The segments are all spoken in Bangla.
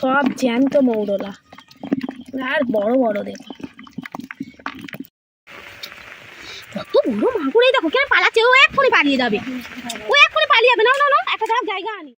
সব জ্যান্ত মৌরলা। আর বড় বড় দেখো। কত বড় মাগুর এই দেখো কেন পালাচ্ছে? ও এক্ষুনি পালিয়ে যাবে। ও এক এক্ষুনি পালিয়ে যাবে। না না না একটা জায়গা আনি।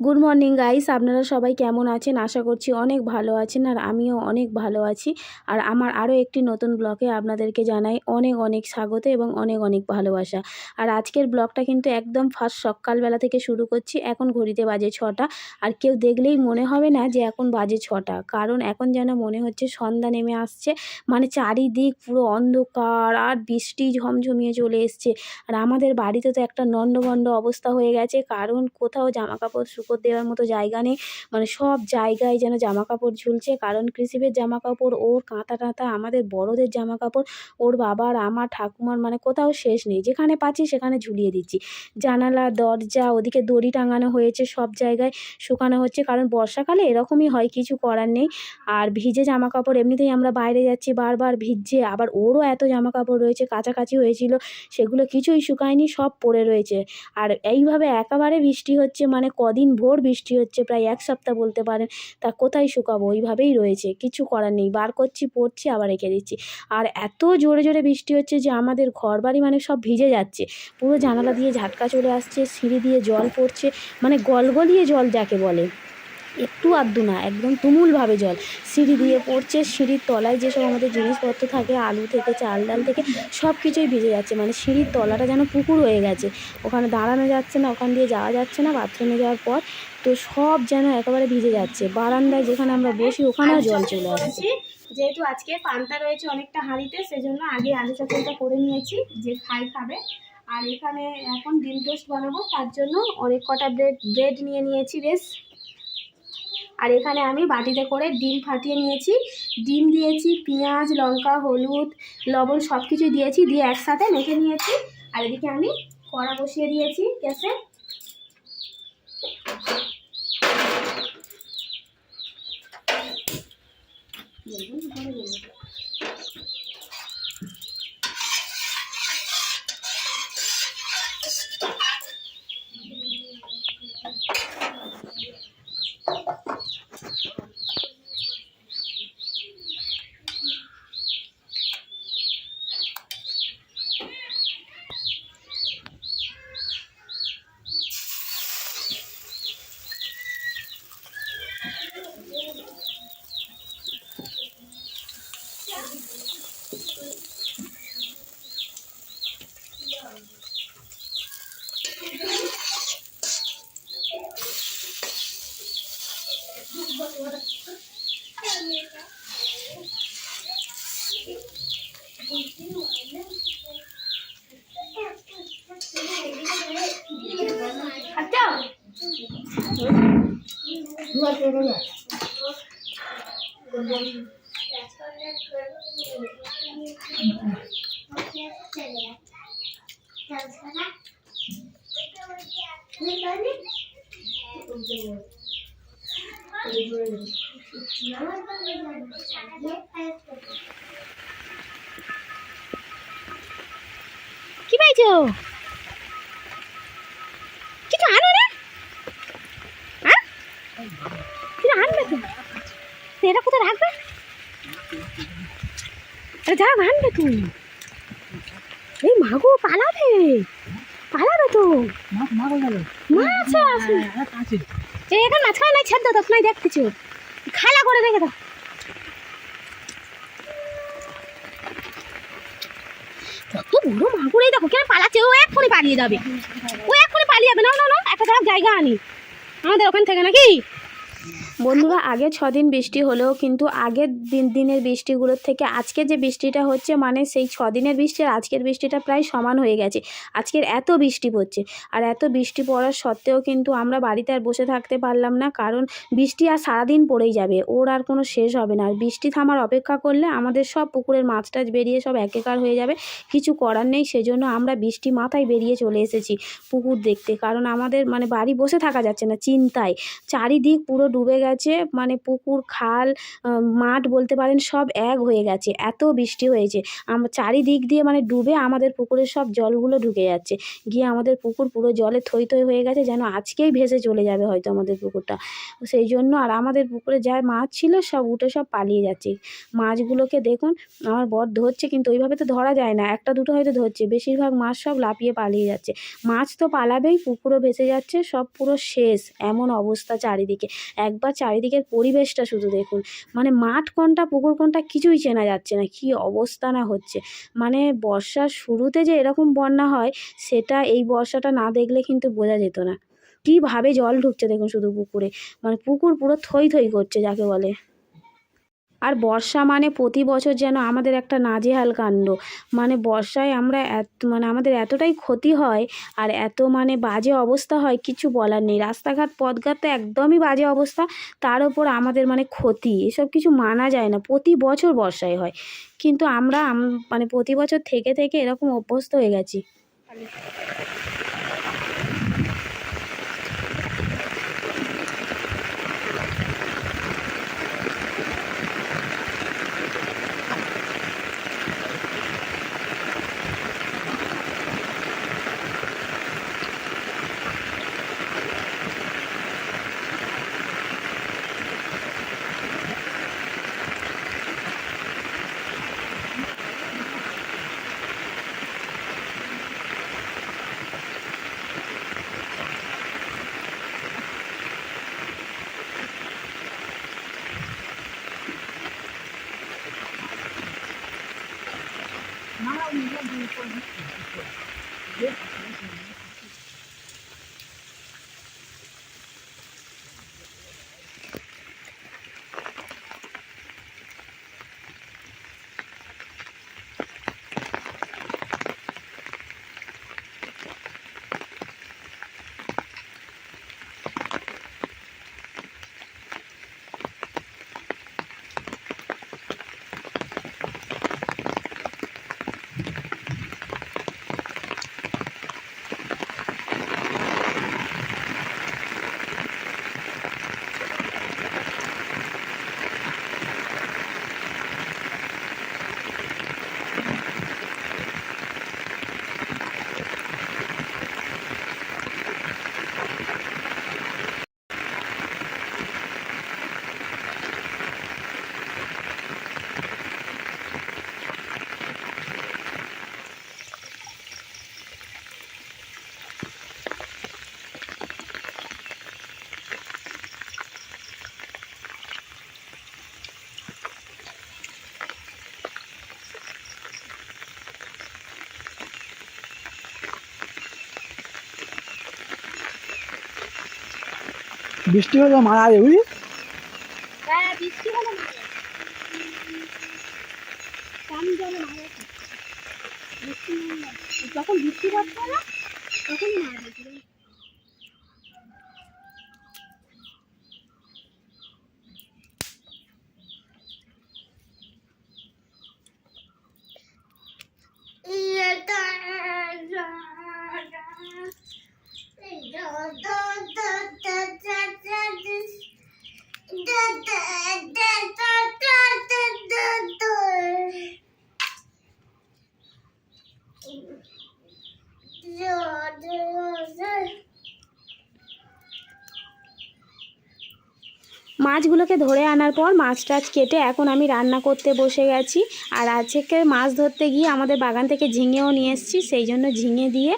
গুড মর্নিং গাইস আপনারা সবাই কেমন আছেন? আশা করছি অনেক ভালো আছেন আর আমিও অনেক ভালো আছি। আর আমার আরও একটি নতুন ব্লগে আপনাদেরকে জানাই অনেক অনেক স্বাগত এবং অনেক অনেক ভালোবাসা। আর আজকের ব্লগটা কিন্তু একদম ফার্স্ট সকালবেলা থেকে শুরু করছি। এখন ঘড়িতে বাজে ছটা। আর কেউ দেখলেই মনে হবে না যে এখন বাজে ছটা। কারণ এখন যেন মনে হচ্ছে সন্ধ্যা নেমে আসছে। মানে চারিদিক পুরো অন্ধকার আর বৃষ্টি ঝমঝমিয়ে চলে এসছে। আর আমাদের বাড়িতে তো একটা নন্ডভণ্ড অবস্থা হয়ে গেছে। কারণ কোথাও জামা কাপড় দেওয়ার মতো জায়গা নেই। মানে সব জায়গায় যেন জামা কাপড় ঝুলছে। কারণ কৃষিবের জামা কাপড় ওর কাঁথা টাঁথা আমাদের বড়দের জামা কাপড় ওর বাবার, আমার ঠাকুমার মানে কোথাও শেষ নেই। যেখানে পাচ্ছি সেখানে ঝুলিয়ে দিচ্ছি। জানালা, দরজা, ওদিকে দড়ি টাঙানো হয়েছে সব জায়গায়, শুকানো হচ্ছে। কারণ বর্ষাকালে এরকমই হয়, কিছু করার নেই। আর ভিজে জামা কাপড় এমনিতেই আমরা বাইরে যাচ্ছি, বারবার ভিজছে। আবার ওরও এত জামা কাপড় রয়েছে, কাছাকাছি হয়েছিল, সেগুলো কিছুই শুকায়নি, সব পড়ে রয়েছে। আর এইভাবে একেবারে বৃষ্টি হচ্ছে মানে কদিন ভোর বৃষ্টি হচ্ছে, প্রায় এক সপ্তাহ বলতে পারেন। তা কোথায় শুকাবো? ওইভাবেই রয়েছে, কিছু করার নেই। বার করছি, পড়ছি, আবার রেখে দিচ্ছি। আর এত জোরে জোরে বৃষ্টি হচ্ছে যে আমাদের ঘর বাড়ি মানে সব ভিজে যাচ্ছে। পুরো জানালা দিয়ে ঝাটকা চলে আসছে, সিঁড়ি দিয়ে জল পড়ছে মানে গলগলিয়ে জল যাকে বলে। একটু আধটু না একদম তুমুলভাবে জল। সিঁড়ি দিয়ে পড়ছে সিঁড়ির তলায় যেসব আমাদের জিনিসপত্র থাকে আলু থেকে চাল ডাল থেকে সব কিছুই ভিজে যাচ্ছে। মানে সিঁড়ির তলাটা যেন পুকুর হয়ে গেছে। ওখানে দাঁড়ানো যাচ্ছে না ওখান দিয়ে যাওয়া যাচ্ছে না বাথরুমে যাওয়ার পর তো সব যেন একেবারে ভিজে যাচ্ছে। বারান্দায় যেখানে আমরা বসি ওখানেও জল চলে আসছে। যেহেতু আজকে পান্তা রয়েছে অনেকটা হাঁড়িতে সেজন্য আগে আলু চটলটা করে নিয়েছি যে খাই খাবে। আর এখানে এখন ডিম টোস্ট বানাবো তার জন্য অনেক কটা ব্রেড ব্রেড নিয়ে নিয়েছি বেশ। আর এখানে আমি বাটিতে করে ডিম ফাটিয়ে নিয়েছি। ডিম দিয়েছি, পেঁয়াজ, লঙ্কা, হলুদ, লবণ সব কিছু দিয়েছি, দিয়ে একসাথে মেখে নিয়েছি। আর এদিকে আমি কড়া বসিয়ে দিয়েছি গ্যাসে কি পাইছো? কিছু আনো রে হ্যাঁ কিছু আনবে তো তো এটা কোথায় রাখবে যা আনবে তুই। এই মাগো পালাবে পালাবে তো। মা আছে আছে। এই এখন মাঝখানে নাই ছেদ দাও তখনই দেখতেছি। খালা করে রেখে দাও। কত বড় মাগুর এই দেখো কেন পালাচ্ছে? ও এক্ষুনি পালিয়ে যাবে। ও এক্ষুনি পালিয়ে যাবে। না না না একটা জায়গায় জায়গা আনি। আমাদের ওখান থেকে নাকি? বন্ধুরা, আগে দিন বৃষ্টি হলেও কিন্তু আগের দিন, দিনের বৃষ্টিগুলোর থেকে আজকে যে বৃষ্টিটা হচ্ছে মানে সেই ছদিনের বৃষ্টি আর আজকের বৃষ্টিটা প্রায় সমান হয়ে গেছে। আজকের এত বৃষ্টি পড়ছে, আর এত বৃষ্টি পড়ার সত্ত্বেও কিন্তু আমরা বাড়িতে আর বসে থাকতে পারলাম না, কারণ বৃষ্টি আর সারাদিন পড়েই যাবে, ওর আর কোনো শেষ হবে না। আর বৃষ্টি থামার অপেক্ষা করলে আমাদের সব পুকুরের মাছ টাছ বেরিয়ে সব একেকার হয়ে যাবে, কিছু করার নেই, সেজন্য আমরা বৃষ্টি মাথায় বেরিয়ে চলে এসেছি পুকুর দেখতে, কারণ আমাদের মানে বাড়ি বসে থাকা যাচ্ছে না, চিন্তায়। চারিদিক পুরো ডুবে গেছে। মানে পুকুর, খাল মাঠ বলতে পারেন, সব এক হয়ে গেছে। এত বৃষ্টি হয়েছে। আম, চারিদিক দিয়ে মানে ডুবে আমাদের পুকুরের সব জলগুলো ঢুকে যাচ্ছে। গিয়ে আমাদের পুকুর পুরো জলে থই থই হয়ে গেছে, যেন আজকেই ভেসে চলে যাবে হয়তো আমাদের পুকুরটা। সেই জন্য আর আমাদের পুকুরে যা মাছ ছিল, সব উঠে সব পালিয়ে যাচ্ছে। মাছগুলোকে দেখুন, আমার বর ধরছে, কিন্তু ওইভাবে তো ধরা যায় না। একটা দুটো হয়তো ধরছে, বেশিরভাগ মাছ সব লাফিয়ে পালিয়ে যাচ্ছে। মাছ তো পালাবেই, পুকুরও ভেসে যাচ্ছে, সব পুরো শেষ, এমন অবস্থা চারিদিকে। একবার চারিদিকের পরিবেশটা শুধু দেখুন। মানে মাঠ কোনটা পুকুর কোনটা কিছুই চেনা যাচ্ছে না, কি অবস্থা না হচ্ছে। মানে বর্ষার শুরুতে যে এরকম বন্যা হয়, সেটা এই বর্ষাটা না দেখলে কিন্তু বোঝা যেত না। কীভাবে জল ঢুকছে দেখুন শুধু পুকুরে। মানে পুকুর পুরো থই থই করছে, যাকে বলে। আর বর্ষা মানে প্রতি বছর যেন আমাদের একটা নাজেহাল কাণ্ড। মানে বর্ষায় আমরা এত মানে আমাদের এতটাই ক্ষতি হয় আর এত মানে বাজে অবস্থা হয় কিছু বলার নেই। রাস্তাঘাট, পথঘাট তো একদমই বাজে অবস্থা, তার ওপর আমাদের মানে ক্ষতি, এসব কিছু মানা যায় না। প্রতি বছর বর্ষায় হয়। কিন্তু আমরা মানে প্রতি বছর থেকে থেকে এরকম অভ্যস্ত হয়ে গেছি। une fois, une. বৃষ্টি হলে মারা যাবে বুঝলি? হ্যাঁ। যখন বৃষ্টি পাচ্ছে না তখন মারা যায় মাছগুলোকে ধরে আনার পর মাছ টাছ কেটে এখন আমি রান্না করতে বসে গেছি। আর আজকে মাছ ধরতে গিয়ে আমাদের বাগান থেকে ঝিঙেও নিয়ে এসেছি, সেই জন্য ঝিঙে দিয়ে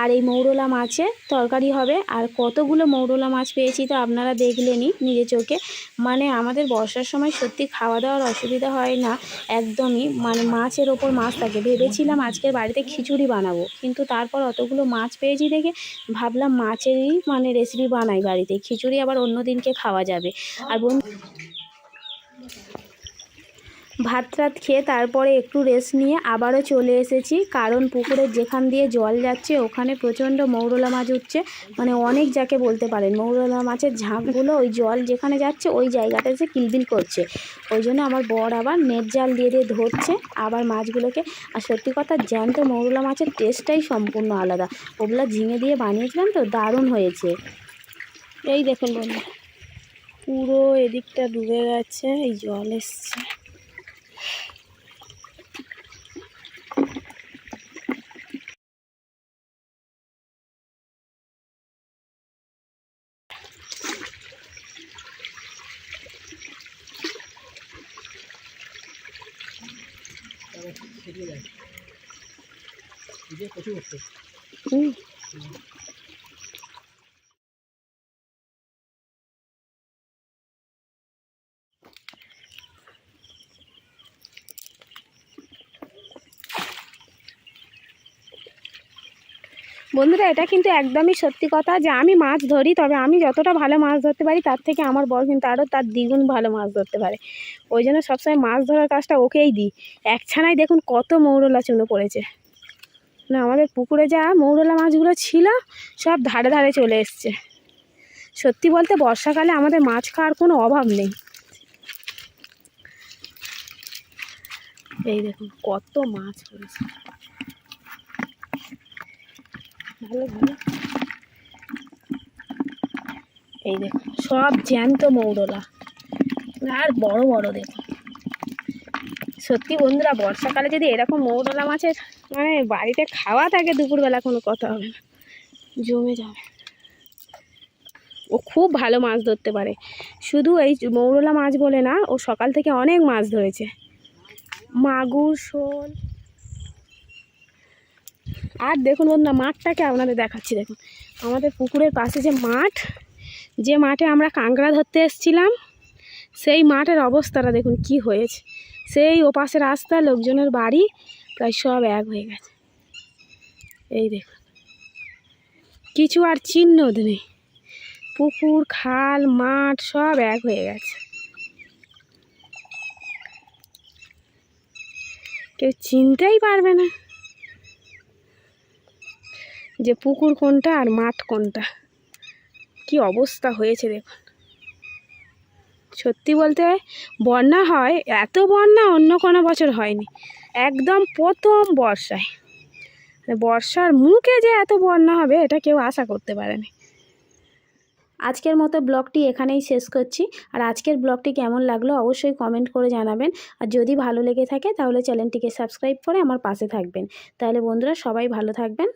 আর এই মৌরলা মাছের তরকারি হবে। আর কতগুলো মৌরলা মাছ পেয়েছি তো আপনারা দেখলেনই নিজের চোখে। মানে আমাদের বর্ষার সময় সত্যি খাওয়া দাওয়ার অসুবিধা হয় না, একদমই। মানে মাছের ওপর মাছ থাকে। ভেবেছিলাম আজকের বাড়িতে খিচুড়ি বানাবো, কিন্তু তারপর অতগুলো মাছ পেয়েছি দেখে ভাবলাম মাছেরই মানে রেসিপি বানাই বাড়িতে। খিচুড়ি আবার অন্য দিনকে খাওয়া যাবে। আর ভাত রাত খেয়ে তারপরে একটু রেস্ট নিয়ে আবারও চলে এসেছি। কারণ পুকুরের যেখান দিয়ে জল যাচ্ছে, ওখানে প্রচণ্ড মৌরলা মাছ উঠছে। মানে অনেক যাকে বলতে পারেন, মৌরলা মাছের ঝাঁকগুলো ওই জল যেখানে যাচ্ছে, ওই জায়গাটা এসে কিলবিল করছে। ওই জন্য আমার বর আবার নেট জাল দিয়ে দিয়ে ধরছে। আবার মাছগুলোকে, আর সত্যি কথা জ্যান্ত মৌরলা মাছের টেস্টটাই সম্পূর্ণ আলাদা। ওগুলো ঝিঙে দিয়ে বানিয়েছিলাম তো, দারুণ হয়েছে। এই দেখুন বন্ধু পুরো এদিকটা ডুবে গেছে এই জল এসছে। বন্ধুরা, এটা কিন্তু একদমই সত্যি কথা যে আমি মাছ ধরি, তবে আমি যতটা ভালো মাছ ধরতে পারি, তার থেকে আমার বর কিন্তু আরও তার দ্বিগুণ ভালো মাছ ধরতে পারে। ওই জন্য সবসময় মাছ ধরার কাজটা ওকেই দিই। এক ছানায় দেখুন কত মৌরলা চুনো পড়েছে। না, আমাদের পুকুরে যা মৌরলা মাছগুলো ছিল, সব ধারে ধারে চলে এসছে। সত্যি বলতে বর্ষাকালে আমাদের মাছ খাওয়ার কোনো অভাব নেই। এই দেখুন, কত মাছ পড়েছে। ভালো এই দেখুন সব জ্যান্ত মৌরলা। আর বড় বড় দেখুন সত্যি বন্ধুরা, বর্ষাকালে যদি এরকম মৌরলা মাছের মানে বাড়িতে খাওয়া থাকে, দুপুরবেলা কোনো কথা হবে না। জমে যাবে। ও খুব ভালো মাছ ধরতে পারে। শুধু এই মৌরলা মাছ বলে না, ও সকাল থেকে অনেক মাছ ধরেছে। মাগুর, শোল আর দেখুন বন্ধুরা, মাঠটাকে আপনাদের দেখাচ্ছি, দেখুন। আমাদের পুকুরের পাশে যে মাঠ, যে মাঠে আমরা কাঁকড়া ধরতে এসেছিলাম, সেই মাঠের অবস্থাটা দেখুন কি হয়েছে। সেই ওপাশে রাস্তা, লোকজনের বাড়ি, প্রায় সব এক হয়ে গেছে। এই দেখুন, কিছু আর চিহ্ন নেই। পুকুর, খাল, মাঠ, সব এক হয়ে গেছে। কেউ চিনতেই পারবে না। যে পুকুর কোনটা আর মাঠ কোনটা? কি অবস্থা হয়েছে দেখুন। সত্যি বলতে বন্যা হয়, এত বন্যা অন্য কোনো বছর হয়নি। একদম প্রথম বর্ষায়। মানে বর্ষার মুখে যে এত বন্যা হবে, এটা কেউ আশা করতে পারেনি। আজকের মতো ব্লগটি এখানেই শেষ করছি। আর আজকের ব্লগটি কেমন লাগল অবশ্যই কমেন্ট করে জানাবেন। আর যদি ভালো লেগে থাকে, তাহলে চ্যানেলটিকে সাবস্ক্রাইব করে আমার পাশে থাকবেন। তাহলে বন্ধুরা সবাই ভালো থাকবেন।